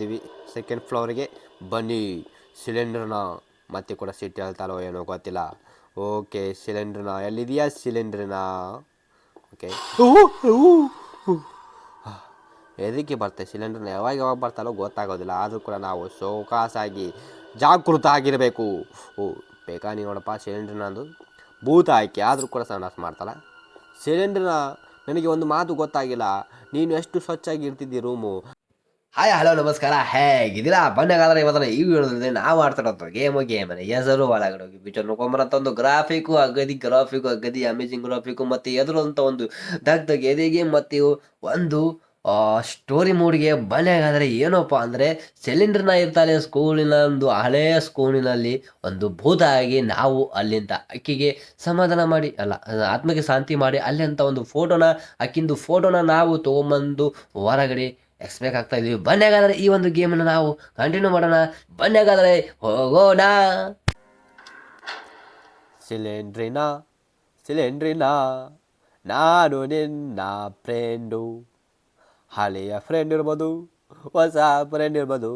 ಇದ್ದೀವಿ ಸೆಕೆಂಡ್ ಫ್ಲೋರಿಗೆ ಬನ್ನಿ. ಸಿಲಿಂಡರ್ನ ಮತ್ತೆ ಕೂಡ ಸೀಟ್ ಹೇಳ್ತಾರೋ ಏನೋ ಗೊತ್ತಿಲ್ಲ. ಓಕೆ ಸಿಲಿಂಡ್ರನ್ನ ಎಲ್ಲಿದೆಯಾ ಸಿಲಿಂಡ್ರನ್ನ ಓಕೆ ಎದಕ್ಕೆ ಬರ್ತದೆ ಸಿಲಿಂಡರ್ನ ಯಾವಾಗ ಯಾವಾಗ ಬರ್ತಾರೋ ಗೊತ್ತಾಗೋದಿಲ್ಲ. ಆದರೂ ಕೂಡ ನಾವು ಸೋಕಾಸಾಗಿ ಜಾಗೃತ ಆಗಿರಬೇಕು. ಓ, ಬೇಕಾ ನೀ ನೋಡಪ್ಪ ಸಿಲಿಂಡರ್ನ ಅಂದು? ಭೂತ ಆಯ್ಕೆ ಆದರೂ ಕೂಡ ಸನಾಸ ಮಾಡ್ತಲ್ಲ ಸಿಲಿಂಡ್ರನ್ನ ನನಗೆ ಒಂದು ಮಾತು ಗೊತ್ತಾಗಿಲ್ಲ. ನೀನು ಎಷ್ಟು ಸ್ವಚ್ಛಾಗಿ ಇರ್ತಿದ್ದಿ ರೂಮು ಹಾಯ್ ಹಲೋ ನಮಸ್ಕಾರ. ಹೇಗಿದ್ದೀರಾ? ಬಣ್ಣಗಾದ್ರೆ ಇವತ್ತು ಈ ವಿಡಿಯೋದಲ್ಲಿ ನಾವು ಆಡ್ತಾಡೋದು ಗೇಮ್ ಗೇಮ್ ಹೆಸರು, ಒಳಗಡೆ ಹೋಗಿ ಪಿಚರ್ ನೋಡ್ಕೊಂಬರಂತ ಒಂದು ಗ್ರಾಫಿಕ್ಕು ಅಗದಿ ಗ್ರಾಫಿಕ್ಕು ಅಗದಿ ಅಮೇಜಿಂಗ್ ಗ್ರಾಫಿಕ್ಕು ಮತ್ತು ಎದುರಂತ ಒಂದು ದಗ್ ದಗ್ ಎದೆಗೆ ಮತ್ತು ಒಂದು ಸ್ಟೋರಿ ಮೂಡಿಗೆ ಬನ್ನೆಗಾದರೆ ಏನಪ್ಪ ಅಂದರೆ ಸಿಲಿಂಡರ್ನ ಇರ್ತಾರೆ ಸ್ಕೂಲಿನ ಒಂದು ಹಳೆಯ ಸ್ಕೂಲಿನಲ್ಲಿ ಒಂದು ಭೂತ ಆಗಿ ನಾವು ಅಲ್ಲಿಂದ ಅಕ್ಕಿಗೆ ಸಮಾಧಾನ ಮಾಡಿ, ಅಲ್ಲ, ಆತ್ಮಕ್ಕೆ ಶಾಂತಿ ಮಾಡಿ ಅಲ್ಲಿಂತ ಒಂದು ಫೋಟೋನ ಅಕ್ಕಿಂದು ಫೋಟೋನ ನಾವು ತೊಗೊಂಬಂದು ಹೊರಗಡೆ ಎಕ್ಸ್ಪೆಕ್ಟ್ ಆಗ್ತಾ ಇದೀವಿ ಬನ್ನೆಗಾದರೆ ಈ ಒಂದು ಗೇಮನ್ನು ನಾವು ಕಂಟಿನ್ಯೂ ಮಾಡೋಣ. ಬನ್ನೆಗಾದರೆ ಹೋಗೋಣ. ಸಿಲಿಂಡ್ರಿನ ಸಿಲಿಂಡ್ರಿನ ನಾನು ನಿನ್ನ ಫ್ರೆಂಡು ಹಳೆಯ ಫ್ರೆಂಡ್ ಇರ್ಬೋದು, ಹೊಸ ಫ್ರೆಂಡ್ ಇರ್ಬೋದು.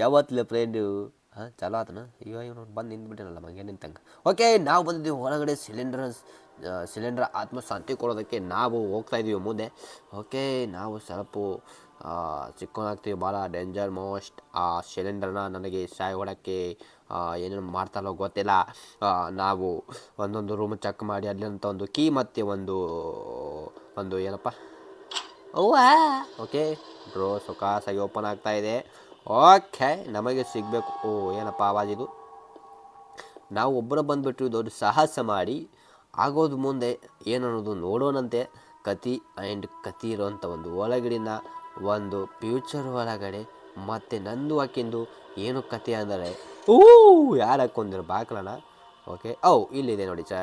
ಯಾವತ್ತಲೇ ಫ್ರೆಂಡು ಹಾಂ, ಚಲೋ ಆತನ. ಇವಾಗ ಇವನು ಬಂದು ನಿಂತ್ಬಿಟ್ಟಿರಲ್ಲ ಮಂಗೆ ನಿಂತಂಗೆ. ಓಕೆ ನಾವು ಬಂದಿದ್ದೀವಿ. ಹೊರಗಡೆ ಸಿಲಿಂಡರ್ ಸಿಲಿಂಡರ್ ಆತ್ಮಶಾಂತಿ ಕೊಡೋದಕ್ಕೆ ನಾವು ಹೋಗ್ತಾ ಇದ್ದೀವಿ ಮುಂದೆ. ಓಕೆ, ನಾವು ಸ್ವಲ್ಪ ಚಿಕ್ಕೋನಾಗ್ತೀವಿ. ಭಾಳ ಡೇಂಜರ್ ಮೋಸ್ಟ್ ಆ ಸಿಲಿಂಡರ್ನ ನನಗೆ ಸಾಯ್ ಹೊಡೋಕ್ಕೆ ಏನೇನು ಮಾಡ್ತಾರೋ ಗೊತ್ತಿಲ್ಲ. ನಾವು ಒಂದೊಂದು ರೂಮ್ ಚೆಕ್ ಮಾಡಿ, ಅಲ್ಲಿಂತ ಒಂದು ಕೀ ಮತ್ತು ಒಂದು ಒಂದು ಏನಪ್ಪ? ಓವಾ ಓಕೆ ಡ್ರೋ ಸೊಕಾಸಾಗಿ ಓಪನ್ ಆಗ್ತಾ ಇದೆ. ಓಕೆ, ನಮಗೆ ಸಿಗಬೇಕು. ಓ, ಏನಪ್ಪ ಆವಾಜ್ ಇದು? ನಾವು ಒಬ್ಬರು ಬಂದುಬಿಟ್ಟು ದೊಡ್ಡ ಸಾಹಸ ಮಾಡಿ ಆಗೋದು ಮುಂದೆ ಏನನ್ನೋದು ನೋಡೋಣಂತೆ ಕತಿ ಆ್ಯಂಡ್ ಕತಿ ಇರೋಂಥ ಒಂದು ಒಳಗಡಿನ ಒಂದು ಫ್ಯೂಚರ್ ಒಳಗಡೆ ಮತ್ತು ನಂದು ಹಾಕಿಂದು ಏನು ಕತೆ ಅಂದರೆ ಓ ಯಾರು ಹಾಕ್ಕೊಂಡಿರೋ ಬಾಕ್ಲನ? ಓಕೆ ಓ ಇಲ್ಲಿದೆ ನೋಡಿ, ಚಾ,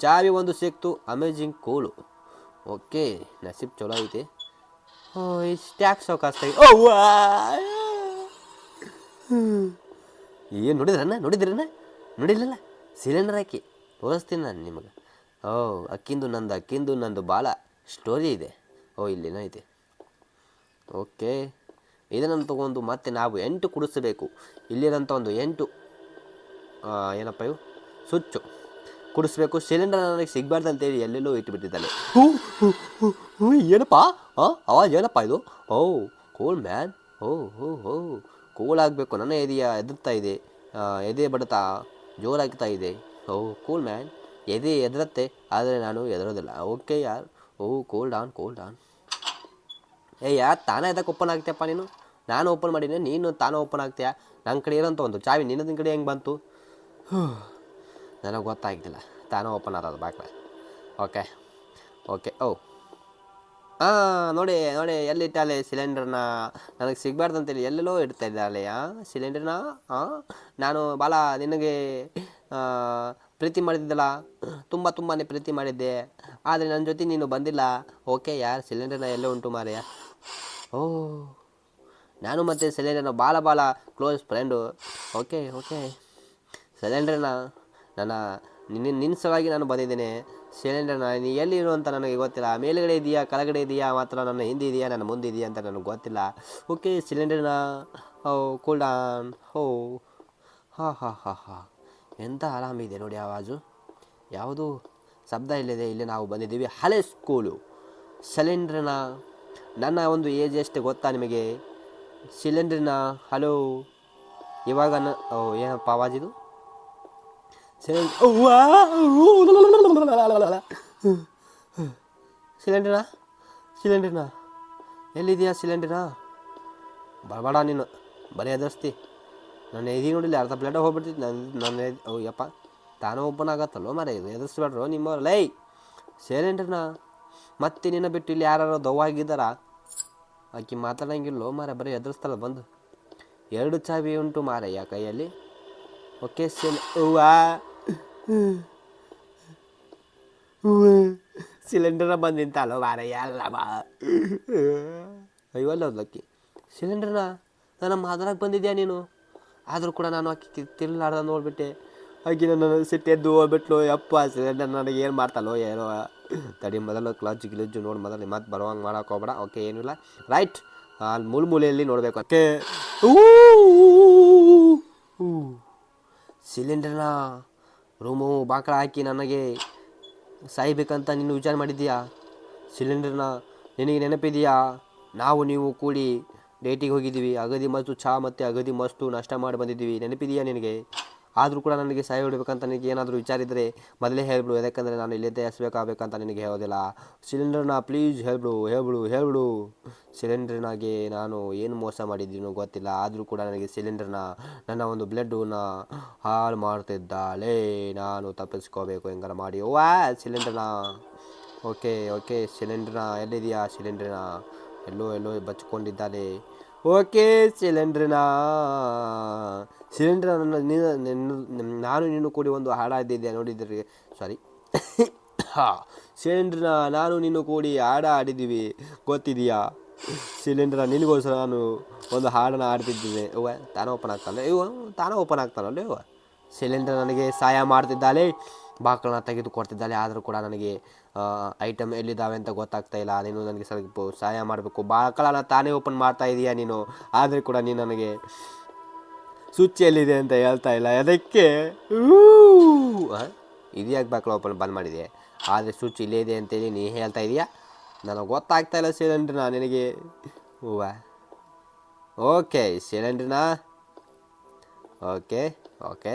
ಚಾವಿ ಒಂದು ಸಿಕ್ತು, ಅಮೇಜಿಂಗ್ ಕೂಲು. ಓಕೆ, ನಸೀಬ್ ಚಲೋ ಐತಿ. ಓ ಸ್ಟ್ಯಾಕ್ಸ್ ಸೌಕಾಸ್ತಾಗಿ ಓ ಏನು ನೋಡಿದ್ರಣ್ಣ ನೋಡಿದ್ರಣ್ಣ? ನೋಡಿಲ್ಲಲ್ಲ? ಸಿಲಿಂಡರ್ ಹಾಕಿ. ತೋರಿಸ್ತೀನಿ ನಾನು ನಿಮಗೆ. ಓ ಅಕ್ಕಿಂದು ನಂದು ಅಕ್ಕಿಂದು ನಂದು ಭಾಳ ಸ್ಟೋರಿ ಇದೆ. ಓ ಇಲ್ಲಿನೋ ಇದೆ. ಓಕೆ. ಇದನ್ನು ತಗೊಂಡು ಮತ್ತೆ ನಾವು ಎಂಟು ಕುಡಿಸಬೇಕು. ಇಲ್ಲಿರೋಂಥ ಒಂದು ಎಂಟು ಏನಪ್ಪ ಇವು? ಸ್ವಿಚ್ಚು ಕುಡಿಸ್ಬೇಕು. ಸಿಲಿಂಡರ್ ನನಗೆ ಸಿಗಬಾರ್ದು ಅಂತೇಳಿ ಎಲ್ಲೆಲ್ಲೋ ಇಟ್ಟುಬಿಟ್ಟಿದ್ದಾನೆ ಹ್ಞೂ ಹೂ, ಹೂ, ಹೂ, ಏನಪ್ಪ? ಹಾಂ ಅವಾಜ್ ಏನಪ್ಪ ಇದು? ಓ ಕೂಲ್ ಮ್ಯಾನ್ ಓ ಹೋ ಹೋ. ಕೂಲ್ ಆಗಬೇಕು. ನನ್ನ ಎದೆಯ ಎದುರ್ತಾ ಇದೆ. ಎದೆ ಬಡತಾ ಜೋರಾಗ್ತಾ ಇದೆ. ಓ ಕೂಲ್ ಮ್ಯಾನ್ ಎದೆ ಎದರತ್ತೆ, ಆದರೆ ನಾನು ಎದರೋದಿಲ್ಲ. ಓಕೆ ಯಾರ್? Oh cool down cool down ಏ, ಯಾರು? ತಾನೇ ಎದಕ್ಕೆ ಓಪನ್ ಆಗ್ತೀಯಪ್ಪ ನೀನು? ನಾನು ಓಪನ್ ಮಾಡಿದ್ದೆ ನೀನು ತಾನೇ ಓಪನ್ ಆಗ್ತೀಯಾ? ನನ್ನ ಕಡೆ ಇರೋಂಥ ಒಂದು ಚಾವಿ ನಿನ್ನದಿನ ಕಡೆ ಹೆಂಗೆ ಬಂತು? ನನಗೆ ಗೊತ್ತಾಗ್ತಿಲ್ಲ. ತಾನೇ ಓಪನ್ ಆದ ಬಾಕ್ಲ ಓಕೆ ಓಕೆ ಓ. ಹಾಂ ನೋಡಿ ನೋಡಿ ಎಲ್ಲಿಟ್ಟಾಲೆ ಸಿಲಿಂಡರ್ನ? ನನಗೆ ಸಿಗಬಾರ್ದು ಅಂತೇಳಿ ಎಲ್ಲೆಲ್ಲೋ ಇಡ್ತಾ ಇದ್ದಾಳೆ, ಆ? ಸಿಲಿಂಡರ್ನ? ಹಾಂ ನಾನು ಭಾಳ ನಿನಗೆ ಪ್ರೀತಿ ಮಾಡಿದ್ದಲ್ಲ, ತುಂಬ ತುಂಬಾ ಪ್ರೀತಿ ಮಾಡಿದ್ದೆ. ಆದರೆ ನನ್ನ ಜೊತೆ ನೀನು ಬಂದಿಲ್ಲ. ಓಕೆ ಯಾರು, ಸಿಲಿಂಡರ್ನ ಎಲ್ಲೇ ಉಂಟು ಮಾರಯ್ಯ? ಓ, ನಾನು ಮತ್ತು ಸಿಲಿಂಡರ್ನ ಭಾಳ ಭಾಳ ಕ್ಲೋಸ್ ಫ್ರೆಂಡು. Okay okay. ಸಿಲಿಂಡರ್ನ ನನ್ನ, ನಿನ್ನ ನಿನ್ನ ಸಲುವಾಗಿ ನಾನು ಬಂದಿದ್ದೇನೆ. ಸಿಲಿಂಡರ್ನ ನೀ ಎಲ್ಲಿರು ಅಂತ ನನಗೆ ಗೊತ್ತಿಲ್ಲ. ಮೇಲುಗಡೆ ಇದೆಯಾ, ಕೆಳಗಡೆ ಇದೆಯಾ, ಮಾತ್ರ ನನ್ನ ಹಿಂದೆ ಇದೆಯಾ, ನನ್ನ ಮುಂದೆ ಇದೆಯಾ ಅಂತ ನನಗೆ ಗೊತ್ತಿಲ್ಲ. ಓಕೆ, ಸಿಲಿಂಡರ್ನ, ಓ ಕೂಲ್ ಡೌನ್ ಹೋ ಹಾಂ ಹಾಂ ಹಾಂ ಹಾಂ. ಎಂಥ ಆರಾಮಿದೆ ನೋಡಿ ಆವಾಜು ಯಾವುದು ಶಬ್ದ ಇಲ್ಲದೆ ಇಲ್ಲಿ ನಾವು ಬಂದಿದ್ದೀವಿ ಹಳೆ ಸ್ಕೂಲು ಸಿಲಿಂಡ್ರನ ನನ್ನ ಒಂದು ಏಜ್ ಎಷ್ಟು ಗೊತ್ತಾ ನಿಮಗೆ? ಸಿಲಿಂಡ್ರಿನ ಹಲೋ ಇವಾಗ ಏನಪ್ಪ ಆವಾಜ್ ಇದು ಸಿಲಿಂಡ್ರಿನ ಸಿಲಿಂಡ್ರಿನ ಎಲ್ಲಿದೆಯಾ ಸಿಲಿಂಡ್ರಿನ ಬಡಬಡ ನೀನು, ಬರೀ ಎದುರಿಸ್ತಿ ನನ್ನ ಎದಿ ನೋಡಿಲ್ಲ, ಅರ್ಧ ಪ್ಲೇಟ ಹೋಗ್ಬಿಡ್ತಿತ್ತು. ನನ್ನ ನನ್ನ ಯಪ್ಪ, ತಾನೇ ಓಪನ್ ಆಗತ್ತಲ್ಲೋ ಮರ ಇದು? ಎದುರಿಸ್ಬೇಡ್ರು ನಿಮ್ಮ ಲೈ ಸಿಲಿಂಡ್ರನ ಮತ್ತೆ ನಿನ್ನ ಬಿಟ್ಟು ಇಲ್ಲಿ ಯಾರು ದವ್ವಾಗಿದ್ದಾರ ಆಕೆ ಮಾತಾಡಂಗಿಲ್ಲೋ ಮಾರ ಬರೀ ಎದುರಿಸ್ತಲ್ಲ ಬಂದು. ಎರಡು ಚಾವಿ ಉಂಟು ಮಾರಯ್ಯ ಕೈಯಲ್ಲಿ? ಓಕೆ ಸಿಲ್ ಹೂವಾ ಸಿಲಿಂಡರ್ ಬಂದು ನಿಂತಲ್ಲೋ ಮಾರಯ್ಯ ಅಲ್ಲ ಬಾ ಅಯ್ಯವಲ್ಲ ಲಕ್ಕಿ ಸಿಲಿಂಡರ್ನ ನನ್ನ ಮಾತಾಡಕ್ಕೆ ಬಂದಿದ್ಯಾ ನೀನು? ಆದರೂ ಕೂಡ ನಾನು ಆಕೆ ತಿರ್ಲಾರ್ದ ನೋಡಿಬಿಟ್ಟೆ. ಆಕೆ ನನ್ನ ಸಿಟ್ಟೆದ್ದು ಹೋಗ್ಬಿಟ್ಲು. ಅಪ್ಪ ಸಿಲಿಂಡರ್ ನನಗೆ ಏನು ಮಾಡ್ತಾಲೋ ಏನೋ. ತಡಿ, ಮೊದಲು ಕ್ಲಾಜ್ ಗಿಲಜ್ಜು ನೋಡಿ, ಮೊದಲು ಮತ್ತೆ ಬರುವಂಗೆ ಮಾಡೋಕೆ ಹೋಗ್ಬೇಡ. ಓಕೆ ಏನಿಲ್ಲ ರೈಟ್ ಅಲ್ಲಿ ಮೂಲ ಮೂಲೆಯಲ್ಲಿ ನೋಡಬೇಕು. ಅದಕ್ಕೆ ಸಿಲಿಂಡರ್ನ ರೂಮು ಬಾಕಳ ಹಾಕಿ ನನಗೆ ಸಾಯ್ಬೇಕಂತ ನೀನು ವಿಚಾರ ಮಾಡಿದ್ದೀಯಾ? ಸಿಲಿಂಡರ್ನ ನಿನಗೆ ನೆನಪಿದೆಯಾ? ನಾವು ನೀವು ಕೂಡಿ ಡೇಟಿಗೆ ಹೋಗಿದ್ದೀವಿ, ಅಗದಿ ಮಸ್ತು ಚಹಾ ಮತ್ತು ಅಗದಿ ಮಸ್ತು ನಷ್ಟ ಮಾಡಿ ಬಂದಿದ್ದೀವಿ. ನೆನಪಿದೆಯಾ ನಿನಗೆ? ಆದರೂ ಕೂಡ ನನಗೆ ಸಹಾಯ ಹೊಡಬೇಕಂತ ನನಗೆ ಏನಾದರೂ ವಿಚಾರ ಇದ್ದರೆ ಮೊದಲೇ ಹೇಳ್ಬಿಡು, ಯಾಕಂದರೆ ನಾನು ಇಲ್ಲೇ ತಯಾರಿಸ್ಬೇಕಾಗಬೇಕಂತ ನಿನಗೆ ಹೇಳೋದಿಲ್ಲ. ಸಿಲಿಂಡರ್ನ ಪ್ಲೀಸ್ ಹೇಳ್ಬಿಡು ಹೇಳ್ಬಿಡು ಹೇಳ್ಬಿಡು. ಸಿಲಿಂಡರ್ನಾಗೆ ನಾನು ಏನು ಮೋಸ ಮಾಡಿದ್ದೀನೋ ಗೊತ್ತಿಲ್ಲ. ಆದರೂ ಕೂಡ ನನಗೆ ಸಿಲಿಂಡರ್ನ, ನನ್ನ ಒಂದು ಬ್ಲಡ್ಡನ್ನ ಹಾಳು ಮಾಡ್ತಿದ್ದಾಳೆ. ನಾನು ತಪ್ಪಿಸ್ಕೋಬೇಕು, ಹೆಂಗಾರ ಮಾಡಿ. ಓ ಸಿಲಿಂಡರ್ನ. ಓಕೆ ಓಕೆ, ಸಿಲಿಂಡರ್ನ ಎಲ್ಲಿದೆಯಾ ಸಿಲಿಂಡ್ರನ? ಎಲ್ಲೋ ಎಲ್ಲೋ ಬಚ್ಕೊಂಡಿದ್ದಾನೆ ಓಕೆ ಸಿಲಿಂಡ್ರನ ಸಿಲಿಂಡ್ರ ನನ್ನ, ನಾನು ನೀನು ಕೂಡಿ ಒಂದು ಹಾಡಾಡಿದ್ದೆ ನೋಡಿದ್ರಿ. ಸಾರಿ ಹಾಂ ಸಿಲಿಂಡ್ರನ ನಾನು ನೀನು ಕೂಡಿ ಹಾಡ ಆಡಿದ್ದೀವಿ ಗೊತ್ತಿದೆಯಾ? ಸಿಲಿಂಡ್ರ ನಿನಗೋಸ್ಕರ ನಾನು ಒಂದು ಹಾಡನ್ನು ಆಡ್ತಿದ್ದೇನೆ ಇವ ತಾನೇ ಓಪನ್ ಆಗ್ತಾನೆ ಇವ ತಾನೇ ಓಪನ್ ಆಗ್ತಾನಲ್ಲ ಇವ ಸಿಲಿಂಡ್ರ್ ನನಗೆ ಸಹಾಯ ಮಾಡ್ತಿದ್ದಾಳೆ. ಬಾಕಳನ್ನ ತೆಗೆದು ಕೊಡ್ತಿದ್ದಾಳೆ ಆದರೂ ಕೂಡ ನನಗೆ ಐಟಮ್ ಎಲ್ಲಿದ್ದಾವೆ ಅಂತ ಗೊತ್ತಾಗ್ತಾ ಇಲ್ಲ. ನೀನು ನನಗೆ ಸ್ವಲ್ಪ ಸಹಾಯ ಮಾಡಬೇಕು. ಬಾಕಳನ್ನ ತಾನೇ ಓಪನ್ ಮಾಡ್ತಾ ಇದೀಯಾ ನೀನು. ಆದರೂ ಕೂಡ ನೀನು ನನಗೆ ಸ್ವಿಚ್ ಎಲ್ಲಿದೆ ಅಂತ ಹೇಳ್ತಾ ಇಲ್ಲ. ಅದಕ್ಕೆ ಇದ್ಯಾಕೆ ಬಾಕಳ ಓಪನ್ ಬಂದ್ ಮಾಡಿದೆ? ಆದರೆ ಸ್ವಿಚ್ ಇಲ್ಲೇ ಇದೆ ಅಂತೇಳಿ ನೀ ಹೇಳ್ತಾ ಇದೀಯಾ? ನನಗೆ ಗೊತ್ತಾಗ್ತಾ ಇಲ್ಲ ಸಿಲಿಂಡ್ರನ ನಿನಗೆ, ಹೂವ? ಓಕೆ ಸಿಲಿಂಡ್ರನ ಓಕೆ ಓಕೆ.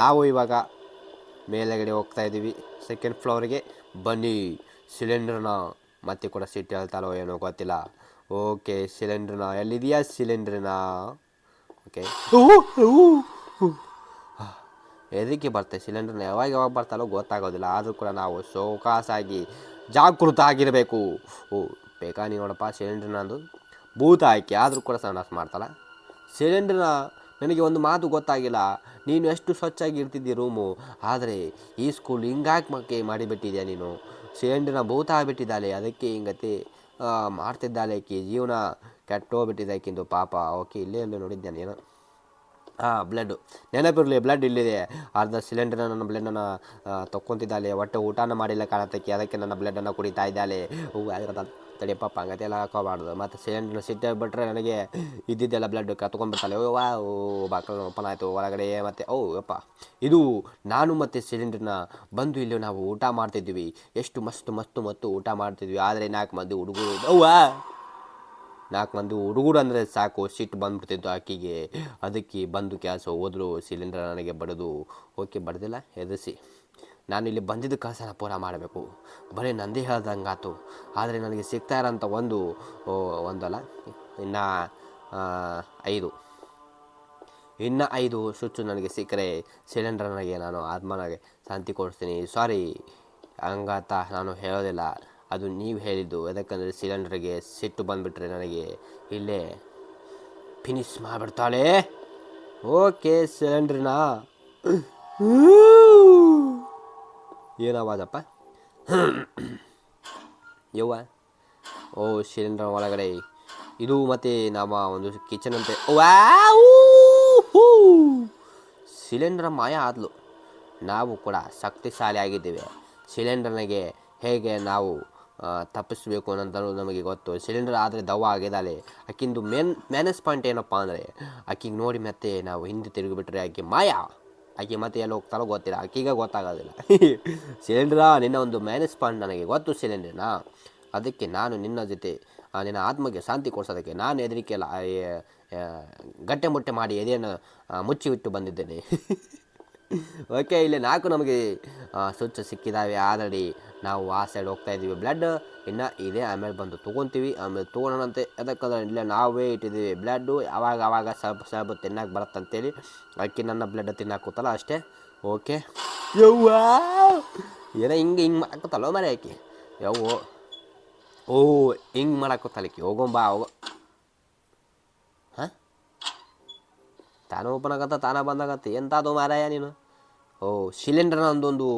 ನಾವು ಇವಾಗ ಮೇಲೆಗಡೆ ಹೋಗ್ತಾ ಇದ್ದೀವಿ. ಸೆಕೆಂಡ್ ಫ್ಲೋರಿಗೆ ಬನ್ನಿ. ಸಿಲಿಂಡ್ರನ ಮತ್ತೆ ಕೂಡ ಸೀಟ್ ಹೇಳ್ತಾರೋ ಏನೋ ಗೊತ್ತಿಲ್ಲ. ಓಕೆ ಸಿಲಿಂಡ್ರನ ಎಲ್ಲಿದೆಯಾ ಸಿಲಿಂಡ್ರನ? ಓಕೆ ಎದಕ್ಕೆ ಬರ್ತದೆ ಸಿಲಿಂಡರ್ನ ಯಾವಾಗ ಯಾವಾಗ ಬರ್ತಾಲೋ ಗೊತ್ತಾಗೋದಿಲ್ಲ. ಆದರೂ ಕೂಡ ನಾವು ಸೋಕಾಸಾಗಿ ಜಾಗೃತ ಆಗಿರಬೇಕು ಓ, ಬೇಕಾ ನೀ ನೋಡಪ್ಪ ಸಿಲಿಂಡರ್ನ ಅಂದು? ಭೂತ ಆಯ್ಕೆ ಆದರೂ ಕೂಡ ಸಣ್ಣ ಮಾಡ್ತಾಳ. ಸಿಲಿಂಡರ್ನ ನನಗೆ ಒಂದು ಮಾತು ಗೊತ್ತಾಗಿಲ್ಲ. ನೀನು ಎಷ್ಟು ಸ್ವಚ್ಛಾಗಿ ಇರ್ತಿದ್ದಿ ರೂಮು. ಆದರೆ ಈ ಸ್ಕೂಲ್ ಹಿಂಗಾಕೆ ಮಕ್ಕೆ ಮಾಡಿಬಿಟ್ಟಿದ್ಯಾ ನೀನು? ಸಿಲಿಂಡರ್ನ ಭೂತ ಆಗಿಬಿಟ್ಟಿದ್ದಾಳೆ ಅದಕ್ಕೆ ಹಿಂಗತಿ ಮಾಡ್ತಿದ್ದಾಳೆ ಕಿ ಜೀವನ ಕೆಟ್ಟೋಗ್ಬಿಟ್ಟಿದೆ ಆಕಿಂದು ಪಾಪ. ಓಕೆ, ಇಲ್ಲೇ ಇಲ್ಲೇ ನೋಡಿದ್ದೆ ನೀನು? ಹಾಂ ಬ್ಲಡ್ಡು ನೆನಪಿರಲಿ ಬ್ಲಡ್ ಇಲ್ಲಿದೆ. ಅರ್ಧ ಸಿಲಿಂಡರ್ನ ನನ್ನ ಬ್ಲಡ್ಡನ್ನು ತೊಕ್ಕೊತಿದ್ದಾಳೆ. ಒಟ್ಟು ಊಟನ ಮಾಡಿಲ್ಲ ಕಾಣತಕ್ಕೆ. ಅದಕ್ಕೆ ನನ್ನ ಬ್ಲಡ್ಡನ್ನು ಕುಡಿತಾ ಇದ್ದಾಳೆ. ಹೂ ತಡಿಯಪ್ಪ ಹಂಗತೆಲ್ಲ ಹಾಕೋಬಾರ್ದು. ಮತ್ತು ಸಿಲಿಂಡ್ರ್ ಸಿಟ್ಟೆ ಬಿಟ್ಟರೆ ನನಗೆ ಇದ್ದಿದ್ದೆಲ್ಲ ಬ್ಲಡ್ ಕತ್ಕೊಂಡ್ಬಿಡ್ತಾಳೆ ಓ ವಾ ಓ ಬಾಕ್ಲ ಓಪನ್ ಆಯಿತು. ಒಳಗಡೆ ಮತ್ತು, ಓ, ಯಪ್ಪ. ಇದು ನಾನು ಮತ್ತು ಸಿಲಿಂಡ್ರನ್ನ ಬಂದು ಇಲ್ಲಿ ನಾವು ಊಟ ಮಾಡ್ತಿದ್ವಿ. ಎಷ್ಟು ಮಸ್ತ್ ಮಸ್ತ್ ಮತ್ತು ಊಟ ಮಾಡ್ತಿದ್ವಿ. ಆದರೆ ನಾಲ್ಕು ಮಂದಿ ಹುಡುಗರು ಅವ್ವಾ! ನಾಲ್ಕು ಮಂದಿ ಹುಡುಗರು ಅಂದರೆ ಸಾಕು. ಸಿಟ್ಟು ಬಂದ್ಬಿಡ್ತಿತ್ತು ಆಕಿಗೆ ಅದಕ್ಕೆ ಬಂದು ಕೆಲಸ ಹೋದರು. ಸಿಲಿಂಡರ್ ನನಗೆ ಬಡಿದು. ಓಕೆ ಬಡ್ದಿಲ್ಲ ಎದುರಿಸಿ ನಾನು ಇಲ್ಲಿ ಬಂದಿದ್ದ ಕೆಲಸನ ಪೂರ ಮಾಡಬೇಕು. ಬರೀ ನಂದೇ ಹೇಳ್ದಂಗಾತು. ಆದರೆ ನನಗೆ ಸಿಗ್ತಾ ಇರೋಂಥ ಒಂದು ಒಂದಲ್ಲ, ಇನ್ನು ಐದು. ಇನ್ನು ಐದು ಸ್ವಿಚ್ಚು ನನಗೆ ಸಿಕ್ಕರೆ ಸಿಲಿಂಡರ್ನಾಗೆ ನಾನು ಆತ್ಮನಾಗೆ ಶಾಂತಿ ಕೊಡಿಸ್ತೀನಿ. ಸಾರಿ, ಹಂಗಾತ ನಾನು ಹೇಳೋದಿಲ್ಲ. ಅದು ನೀವು ಹೇಳಿದ್ದು. ಯಾಕಂದರೆ ಸಿಲಿಂಡರ್ಗೆ ಸಿಟ್ಟು ಬಂದುಬಿಟ್ರೆ ನನಗೆ ಇಲ್ಲೇ ಫಿನಿಶ್ ಮಾಡಿಬಿಡ್ತಾಳೆ. ಓಕೆ, ಸಿಲಿಂಡ್ರನ. ಏನವಾದಪ್ಪ ಯವ್ವ ಓ ಸಿಲಿಂಡರ್ ಒಳಗಡೆ ಇದು ಮತ್ತು ನಮ್ಮ ಒಂದು ಕಿಚನ್ ಅಂತೆ ಸಿಲಿಂಡರ್ ಮಾಯ ಆದ್ಲು ನಾವು ಕೂಡ ಶಕ್ತಿಶಾಲಿ ಆಗಿದ್ದೇವೆ ಸಿಲಿಂಡರ್ನಿಗೆ ಹೇಗೆ ನಾವು ತಪ್ಪಿಸಬೇಕು ಅನ್ನೋದನ್ನು ಅನ್ನೋದು ನಮಗೆ ಗೊತ್ತು ಸಿಲಿಂಡರ್ ಆದರೆ ದವ ಆಗಿದ್ದಾಳೆ ಆಕಿಂದು ಮೇನ್ ಮ್ಯಾನಸ್ ಪಾಯಿಂಟ್ ಏನಪ್ಪ ಅಂದರೆ ಆಕಿಗೆ ನೋಡಿ ಮತ್ತೆ ನಾವು ಹಿಂದೆ ತಿರುಗಿಬಿಟ್ರೆ ಆಕೆ ಮಾಯ ಆಕೆ ಮತ್ತೆ ಎಲ್ಲಿ ಹೋಗ್ತಾರೋ ಗೊತ್ತಿಲ್ಲ. ಆಕೆಗೆ ಗೊತ್ತಾಗೋದಿಲ್ಲ. ಸಿಲಿಂಡ್ರ ನಿನ್ನ ಒಂದು ಮ್ಯಾನೇಜ್ ಪಾಯಿಂಟ್ ನನಗೆ ಗೊತ್ತು ಸಿಲಿಂಡ್ರನಾ. ಅದಕ್ಕೆ ನಾನು ನಿನ್ನ ಜೊತೆ ನಿನ್ನ ಆತ್ಮಕ್ಕೆ ಶಾಂತಿ ಕೊಡಿಸೋದಕ್ಕೆ ನಾನು ಆ, ಗಟ್ಟೆ ಮುಟ್ಟೆ ಮಾಡಿ ಎದೆಯನ್ನು ಮುಚ್ಚಿಬಿಟ್ಟು ಬಂದಿದ್ದೇನೆ. ಓಕೆ, ಇಲ್ಲಿ ನಾಲ್ಕು ನಮಗೆ ಸ್ವಚ್ಛ ಸಿಕ್ಕಿದಾವೆ. ಆಲ್ರೆಡಿ ನಾವು ಆ ಸೈಡ್ ಹೋಗ್ತಾ ಇದ್ದೀವಿ. ಬ್ಲಡ್ ಇನ್ನು ಇದೆ. ಆಮೇಲೆ ಬಂದು ತೊಗೊತೀವಿ. ಆಮೇಲೆ ತೊಗೊಳೋಣಂತೆ ಅದಕ್ಕಂದ್ರೆ ಇಲ್ಲ ನಾವೇ ಇಟ್ಟಿದ್ದೀವಿ. ಬ್ಲಡ್ಡು ಯಾವಾಗ ಆವಾಗ ಸ್ವಲ್ಪ ಸ್ವಲ್ಪ ತಿನ್ನಕ್ಕೆ ಬರುತ್ತಂತೇಳಿ ಅಕ್ಕಿ ನನ್ನ ಬ್ಲಡ್ ತಿನ್ನಕ್ಕೆ ಅಷ್ಟೇ. ಓಕೆ. ಯವ್ವ! ಏನೋ ಹಿಂಗೆ ಹಿಂಗೆ ಮಾಡಕತ್ತಲ್ಲೋ ಮರೆ ಆಕಿ ಯವ್ವೋ! ಓ, ಹಿಂಗೆ ಮಾಡಕತ್ತಲಿಕ್ಕೆ ಹೋಗೋಂಬಾ, ಹೋಗೋ. ತಾನು ಓಪನ್ ಆಗತ್ತ ತಾನ ಬಂದಾಗತ್ತೆ ಎಂಥದ್ದು ಮಾರಾಯ ನೀನು. ಓ ಸಿಲಿಂಡರ್ನ ಒಂದೊಂದು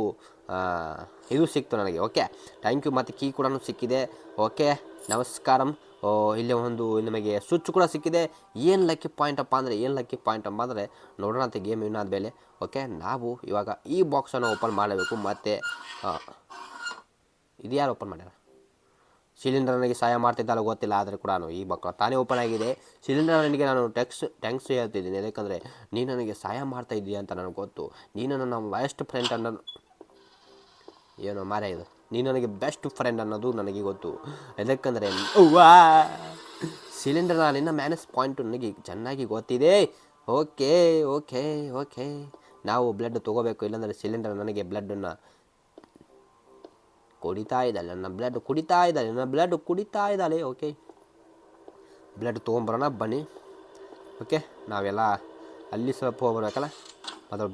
ಇದು ಸಿಕ್ತು ನನಗೆ. ಓಕೆ ಥ್ಯಾಂಕ್ ಯು ಮತ್ತು ಕೀ ಕೂಡ ಸಿಕ್ಕಿದೆ. ಓಕೆ, ನಮಸ್ಕಾರಂ. ಓ, ಇಲ್ಲಿ ಒಂದು, ನಿಮಗೆ ಸ್ವಿಚ್ ಕೂಡ ಸಿಕ್ಕಿದೆ. ಏನು ಲಕ್ಕಿ ಪಾಯಿಂಟ್ ಅಪ್ಪ ಅಂದರೆ, ಏನು ಲಕ್ಕಿ ಪಾಯಿಂಟ್ ಅಪ್ಪ ಅಂದರೆ, ನೋಡೋಣ ಅಂತ ಗೇಮ್ ಇನ್ನಾದ ಮೇಲೆ ಓಕೆ, ನಾವು ಇವಾಗ ಈ ಬಾಕ್ಸನ್ನು ಓಪನ್ ಮಾಡಬೇಕು. ಮತ್ತು ಇದು ಯಾರು ಓಪನ್ ಮಾಡ್ಯಾರ? ಸಿಲಿಂಡರ್ ನನಗೆ ಸಹಾಯ ಮಾಡ್ತಿದ್ದಲ್ಲ ಗೊತ್ತಿಲ್ಲ, ಆದರೆ ಕೂಡ ಈ ಮಕ್ಕಳು ತಾನೇ ಓಪನ್ ಆಗಿದೆ. ಸಿಲಿಂಡರ್ ನನಗೆ ನಾನು ಟ್ಯಾಕ್ಸ್ ಟ್ಯಾಂಕ್ಸ್ ಹೇಳ್ತಿದ್ದೀನಿ. ಯಾಕಂದರೆ ನೀನು ನನಗೆ ಸಹಾಯ ಮಾಡ್ತಾ ಇದ್ದೀಯ ಅಂತ ನನಗೆ ಗೊತ್ತು. ನೀನು ನನ್ನ ಬೆಸ್ಟ್ ಫ್ರೆಂಡ್ ಅನ್ನೋ ಏನೋ ಮಾರ ಇದು? ನೀನು ನನಗೆ ಬೆಸ್ಟ್ ಫ್ರೆಂಡ್ ಅನ್ನೋದು ನನಗೆ ಗೊತ್ತು. ಯಾಕಂದರೆ ವಾ ಸಿಲಿಂಡರ್ ನಾನಿನ್ನ ಮ್ಯಾನಸ್ ಪಾಯಿಂಟು ನನಗೆ ಚೆನ್ನಾಗಿ ಗೊತ್ತಿದೆ. ಓಕೆ ಓಕೆ ಓಕೆ ನಾವು ಬ್ಲಡ್ ತೊಗೋಬೇಕು, ಇಲ್ಲಾಂದರೆ ಸಿಲಿಂಡರ್ ನನಗೆ ಬ್ಲಡ್ಡನ್ನು ಕುಡಿತಾ ಇದ್ದಾಳೆ ನನ್ನ ಬ್ಲಡ್ ಕುಡಿತಾ ಇದ್ದಾಳೆ ನನ್ನ ಬ್ಲಡ್ ಕುಡಿತಾ ಇದ್ದಾಳೆ ಓಕೆ ಬ್ಲಡ್ ತೊಗೊಂಬರೋಣ, ಬನ್ನಿ ಓಕೆ ನಾವೆಲ್ಲ ಅಲ್ಲಿ ಸ್ವಲ್ಪ ಹೋಗ್ಬರ್ಬೇಕಲ್ಲ ಅದು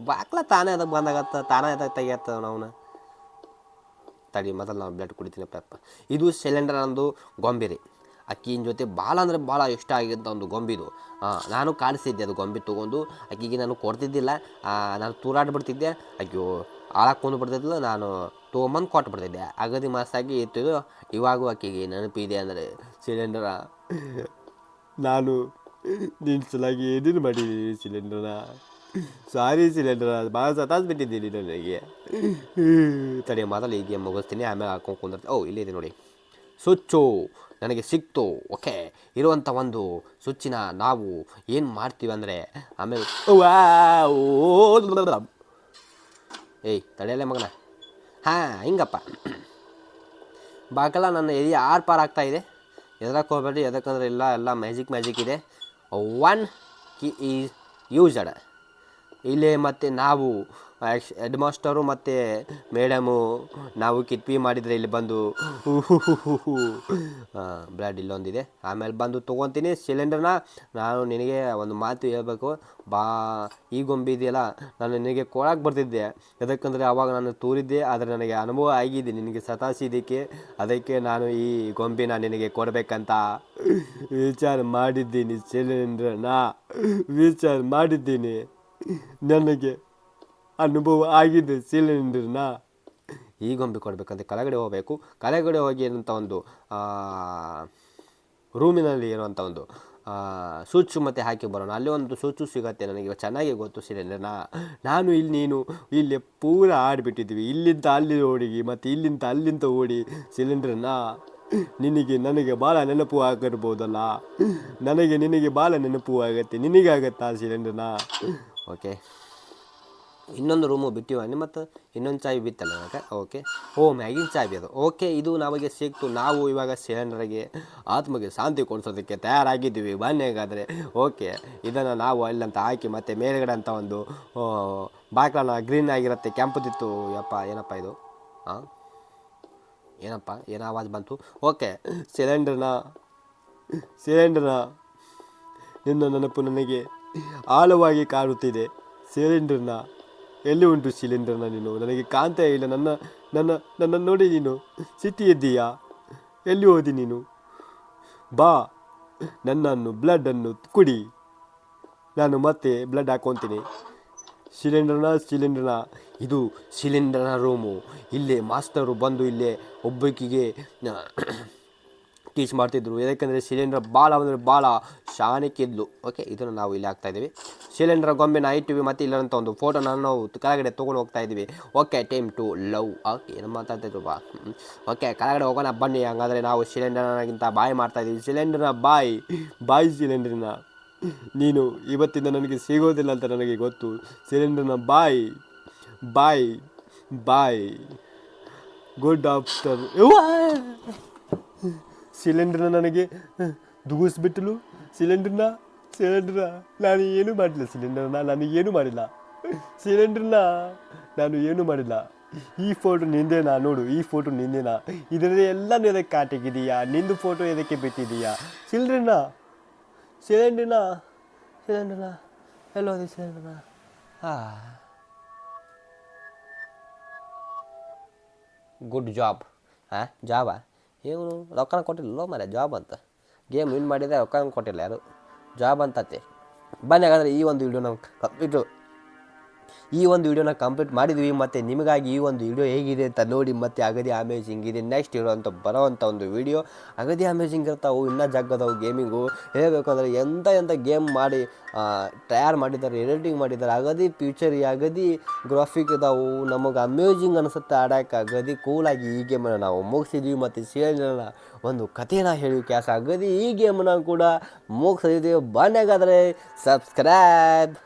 ಬಾಕ್ಲ ತಾನೇ ಅದಕ್ಕೆ ಬಂದಾಗತ್ತ, ತಾನೇ ಅದಕ್ಕೆ ತೆಗಿಯತ್ತ ನಾವು ತಡಿ, ಮೊದಲು ನಾವು ಬ್ಲಡ್ ಕುಡಿತೀನಿ, ಪೆಪ್ಪ. ಇದು ಸಿಲಿಂಡರ್ ಅಂದು ಗೊಂಬೆ ಅಕ್ಕಿನ ಜೊತೆ ಭಾಳ ಅಂದರೆ ಭಾಳ ಇಷ್ಟ ಆಗಿದ್ದ ಒಂದು ಗೊಂಬಿದು ನಾನು ಕಾಣಿಸ್ತಿದ್ದೆ ಅದು ಗೊಂಬೆ ತೊಗೊಂಡು. ಅಕ್ಕಿಗೆ ನಾನು ಕೊಡ್ತಿದ್ದಿಲ್ಲ. ನಾನು ತೂರಾಡ್ಬಿಡ್ತಿದ್ದೆ. ಅಯ್ಯೋ ಆಳಕ್ಕೊಂಡು ಬಿಡ್ತಿದ್ಲು ನಾನು ತೊಗೊಂಬಂದು ಕೊಟ್ಟು ಬಿಡ್ತಿದ್ದೆ ಅಗದಿ ಮಾಸಾಗಿ ಇತ್ತು ಇವಾಗೂ ಆಕೆಗೆ ನೆನಪಿದೆ ಅಂದರೆ, ಸಿಲಿಂಡರ. ನಾನು ನಿನ್ನ ಸಲಾಗಿ ಏನೇನು ಮಾಡಿದ್ದೀನಿ ಸಿಲಿಂಡರ್ನ? ಸಾರಿ ಸಿಲಿಂಡರ್, ಭಾಳ ಸತಾಸ್ಬಿಟ್ಟಿದ್ದೀನಿ ನನಗೆ. ತಡೆ ಮೊದಲು ಈಗ ಮುಗಿಸ್ತೀನಿ. ಆಮೇಲೆ ಹಾಕೊಂಡು ಕುಂದಿರ್ತೀನಿ. ಓ, ಇಲ್ಲಿದೆ ನೋಡಿ. ಸ್ವಿಚ್ಚು ನನಗೆ ಸಿಕ್ತು, ಓಕೆ. ಇರುವಂಥ ಒಂದು ಸುಚ್ಚಿನ ನಾವು ಏನು ಮಾಡ್ತೀವಿ ಅಂದರೆ, ಆಮೇಲೆ ಏಯ್, ತಡೆಯಲ್ಲೇ ಮಗನ? ಹಾಂ, ಹಿಂಗಪ್ಪ. ಬಾಕಲ ನನ್ನ ಎದೆ ಆರು ಪಾರ್ ಆಗ್ತಾ ಇದೆ. ಎದಕ್ಕೆ ಹೋಗ್ಬೇಡಿ ಎದಕ್ಕಂದ್ರೆ ಇಲ್ಲ, ಎಲ್ಲ ಮ್ಯಾಜಿಕ್ ಮ್ಯಾಜಿಕ್ ಇದೆ. ಒನ್ ಕಿ ಈಸ್ ಯೂಸ್ಡ್ ಇಲ್ಲೇ ಮತ್ತು ನಾವು ಹೆಡ್ ಮಾಸ್ಟರು ಮತ್ತು ಮೇಡಮು ನಾವು ಕಿತ್ವಿ ಮಾಡಿದರೆ ಇಲ್ಲಿ ಬಂದು ಬ್ಲಡ್ ಇಲ್ಲೊಂದಿದೆ. ಆಮೇಲೆ ಬಂದು ತೊಗೊತೀನಿ. ಸಿಲಿಂಡರ್ನ ನಾನು ನಿನಗೆ ಒಂದು ಮಾತು ಹೇಳಬೇಕು. ಬಾ, ಈ ಗೊಂಬೆ ಇದೆಯಲ್ಲ, ನಾನು ನಿನಗೆ ಕೊಡಕ್ಕೆ ಬರ್ತಿದ್ದೆ. ಯಾಕಂದರೆ ಆವಾಗ ನಾನು ತೂರಿದ್ದೆ, ಆದರೆ ನನಗೆ ಅನುಭವ ಆಗಿದೆ. ನಿನಗೆ ಸತಾಸಿದ್ದಕ್ಕೆ ಅದಕ್ಕೆ ನಾನು ಈ ಗೊಂಬೆನ ನಿನಗೆ ಕೊಡಬೇಕಂತ ವಿಚಾರ ಮಾಡಿದ್ದೀನಿ ಸಿಲಿಂಡರ್ನ ವಿಚಾರ ಮಾಡಿದ್ದೀನಿ. ನನಗೆ ಅನುಭವ ಆಗಿದೆ ಸಿಲಿಂಡರ್ನ ಈಗ ಗೊಂಬೆ ಕೊಡಬೇಕಂತ ಕೆಳಗಡೆ ಹೋಗಬೇಕು. ಕೆಳಗಡೆ ಹೋಗಿ ಏನಂತ ಒಂದು ರೂಮಿನಲ್ಲಿ ಇರುವಂಥ ಒಂದು ಸೂಚು ಮತ್ತೆ ಹಾಕಿ ಬರೋಣ. ಅಲ್ಲಿ ಒಂದು ಸೂಚು ಸಿಗತ್ತೆ ನನಗೆ. ಚೆನ್ನಾಗಿ ಗೊತ್ತು ಸಿಲಿಂಡರ್ನ ನಾನು ಇಲ್ಲಿ ನೀನು ಇಲ್ಲಿ ಪೂರ ಆಡಿಬಿಟ್ಟಿದ್ವಿ. ಇಲ್ಲಿಂದ ಅಲ್ಲಿ ಓಡಿ ಮತ್ತು ಇಲ್ಲಿಂದ ಅಲ್ಲಿಂದ ಓಡಿ ಸಿಲಿಂಡರ್ನ ನಿನಗೆ, ನನಗೆ ಭಾಳ ನೆನಪು ಆಗಿರ್ಬೋದಲ್ಲ. ನನಗೆ, ನಿನಗೆ ಭಾಳ ನೆನಪು ಆಗತ್ತೆ. ನಿನಗೆ ಆಗತ್ತಾ ಸಿಲಿಂಡರ್ನ ಓಕೆ ಇನ್ನೊಂದು ರೂಮು ಬಿಟ್ಟಿವನಿ ಮತ್ತು ಇನ್ನೊಂದು ಚಾಯ್ ಬಿತ್ತಲ್ಲ ಇವಾಗ? ಓಕೆ ಓ, ಮ್ಯಾಗಿನ ಚಾವಿ ಅದು. ಓಕೆ ಇದು ನಮಗೆ ಸಿಕ್ತು. ನಾವು ಇವಾಗ ಸಿಲಿಂಡರ್ಗೆ ಆತ್ಮಗೆ ಶಾಂತಿ ಕೊಡಿಸೋದಕ್ಕೆ ತಯಾರಾಗಿದ್ದೀವಿ. ಬನ್ನಿ ಹಾಗಾದರೆ. ಓಕೆ ಇದನ್ನು ನಾವು ಅಲ್ಲಂತ ಹಾಕಿ ಮತ್ತು ಮೇಲ್ಗಡೆ ಅಂತ ಒಂದು ಬಾಕ್ಲನ ಗ್ರೀನ್ ಆಗಿರುತ್ತೆ. ಕೆಂಪುದಿತ್ತು ಯಪ್ಪ, ಏನಪ್ಪ ಇದು? ಹಾಂ ಏನಪ್ಪ? ಏನೋ ಆವಾಜ್ ಬಂತು. ಓಕೆ ಸಿಲಿಂಡರ್ನ ಸಿಲಿಂಡರ್ನ ನಿನ್ನ ನೆನಪು ನನಗೆ ಆಳವಾಗಿ ಕಾಡುತ್ತಿದೆ. ಸಿಲಿಂಡರ್ನ ಎಲ್ಲಿ ಉಂಟು ಸಿಲಿಂಡರ್ನ ನೀನು? ನನಗೆ ಕಾಣ್ತಾ ಇಲ್ಲ. ನನ್ನ ನನ್ನ ನನ್ನ ನೋಡಿ ನೀನು. ಸಿಟಿ ಇದ್ದೀಯಾ ಎಲ್ಲಿ ಹೋದಿ ನೀನು? ಬಾ. ನನ್ನನ್ನು ಬ್ಲಡನ್ನು ಕುಡಿ. ನಾನು ಮತ್ತೆ ಬ್ಲಡ್ ಹಾಕೊತೀನಿ ಸಿಲಿಂಡರ್ನ ಸಿಲಿಂಡರ್ನ ಇದು ಸಿಲಿಂಡರ್ನ ರೂಮು. ಇಲ್ಲೇ ಮಾಸ್ತರು ಬಂದು ಇಲ್ಲೇ ಒಬ್ಬಕಿಗೆ ಟೀಚ್ ಮಾಡ್ತಿದ್ರು. ಯಾಕೆಂದರೆ ಸಿಲಿಂಡರ್ ಭಾಳ ಅಂದರೆ ಭಾಳ ಕಿದ್ಲು. ಓಕೆ ಇದನ್ನು ನಾವು ಇಲ್ಲಿ ಹಾಕ್ತಾ ಇದ್ದೀವಿ. ಸಿಲಿಂಡರ್ ಗೊಂಬೆನ ಇಟ್ಟಿವಿ ಮತ್ತು ಇಲ್ಲಂತ ಒಂದು ಫೋಟೋನ ನಾವು ಕೆಳಗಡೆ ತೊಗೊಂಡು ಹೋಗ್ತಾ ಇದ್ದೀವಿ. Okay time to love okay ಏನು ಮಾತಾಡ್ತಿದ್ರು ಬಾ. ಓಕೆ ಕೆಳಗಡೆ ಹೋಗೋಣ, ಬನ್ನಿ. ಹಂಗಾದರೆ ನಾವು ಸಿಲಿಂಡರ್ಗಿಂತ ಬಾಯ್ ಮಾಡ್ತಾ ಇದ್ದೀವಿ. ಸಿಲಿಂಡರ್ನ ಬಾಯ್ ಬಾಯ್ ಸಿಲಿಂಡರ್ನ ನೀನು ಇವತ್ತಿಂದ ನನಗೆ ಸಿಗೋದಿಲ್ಲ ಅಂತ ನನಗೆ ಗೊತ್ತು. ಸಿಲಿಂಡರ್ನ ಬಾಯ್ ಬಾಯ್ ಬಾಯ್. ಗುಡ್ ಆಫ್ಟರ್ ಸಿಲಿಂಡರ್ನ ನನಗೆ ದುಗಿಸ್ಬಿಟ್ಟಲು ಸಿಲಿಂಡರ್ನ ಸಿಲಿಂಡರ್ನ ನಾನು ಏನೂ ಮಾಡಿಲ್ಲ ಸಿಲಿಂಡರ್ನ ನಾನು ಏನು ಮಾಡಿಲ್ಲ. ಸಿಲಿಂಡರ್ನ ನಾನು ಏನೂ ಮಾಡಿಲ್ಲ. ಈ ಫೋಟೋ ನಿಂದೇನಾ ನೋಡು, ಈ ಫೋಟೋ ನಿಂದೇನಾ ಇದರಲ್ಲಿ ಎಲ್ಲ ಎದಕ್ಕೆ ಕಾಟಿಗಿದೆಯಾ? ನಿಂದು ಫೋಟೋ ಎದಕ್ಕೆ ಬಿಟ್ಟಿದೀಯಾ? ಸಿಲಿಂಡರ್ನ ಸಿಲಿಂಡರ್ನ ಸಿಲಿಂಡರ್ನ ಎಲ್ಲೋ ಅದೇ ಸಿಲಿಂಡರ್ನ ಹಾಂ. ಗುಡ್ ಜಾಬ್ ಹಾಂ, ಜಾಬಾ? ಇವನು ರೊಕ್ಕನ ಕೊಟ್ಟಿಲ್ಲೋ. ಮರೆ ಜಾಬ್ ಅಂತ. ಗೇಮ್ ವಿನ್ ಮಾಡಿದರೆ ರೊಕ್ಕನ ಕೊಟ್ಟಿಲ್ಲ ಯಾರು? ಜಾಬ್ ಅಂತತೆ. ಬನ್ನಿ ಹಾಗಾದರೆ ಈ ಒಂದು ವಿಡಿಯೋ ನಾವು ಕಂಪ್ಲೀಟು ಈ ಒಂದು ವಿಡಿಯೋನ ಕಂಪ್ಲೀಟ್ ಮಾಡಿದ್ವಿ ಮತ್ತು ನಿಮಗಾಗಿ ಈ ಒಂದು ವಿಡಿಯೋ ಹೇಗಿದೆ ಅಂತ ನೋಡಿ ಮತ್ತೆ ಅಗದಿ ಅಮೇಜಿಂಗ್ ಇದೆ. ನೆಕ್ಸ್ಟ್ ಇರುವಂಥ ಬರೋವಂಥ ಒಂದು ವಿಡಿಯೋ. ಅಗದಿ ಅಮೇಜಿಂಗ್ ಇರ್ತಾವೆ ಇನ್ನೂ ಜಗ್ಗದವು ಗೇಮಿಂಗು ಹೇಳಬೇಕಂದ್ರೆ ಎಂಥ ಎಂಥ ಗೇಮ್ ಮಾಡಿ ತಯಾರು ಮಾಡಿದ್ದಾರೆ ಎಡಿಟಿಂಗ್ ಮಾಡಿದ್ದಾರೆ, ಅಗದಿ ಫ್ಯೂಚರ್ ಅಗದಿ ಗ್ರಾಫಿಕ್ ಇದಾವು. ನಮಗೆ ಅಮೇಜಿಂಗ್ ಅನಿಸುತ್ತೆ ಆಡೋಕೆ ಅಗದಿ ಕೂಲಾಗಿ ಈ ಗೇಮನ್ನು ನಾವು ಮುಗಿಸಿದ್ವಿ ಮತ್ತು ಸೇರಿನ ಒಂದು ಕಥೆನ ಹೇಳಿ ಕ್ಯಾಸ್ ಅಗದಿ ಈ ಗೇಮನ್ನು ಕೂಡ ಮುಗಿಸಿದ್ವಿ. ಬಂದಾಗಾದರೆ ಸಬ್ಸ್ಕ್ರೈಬ್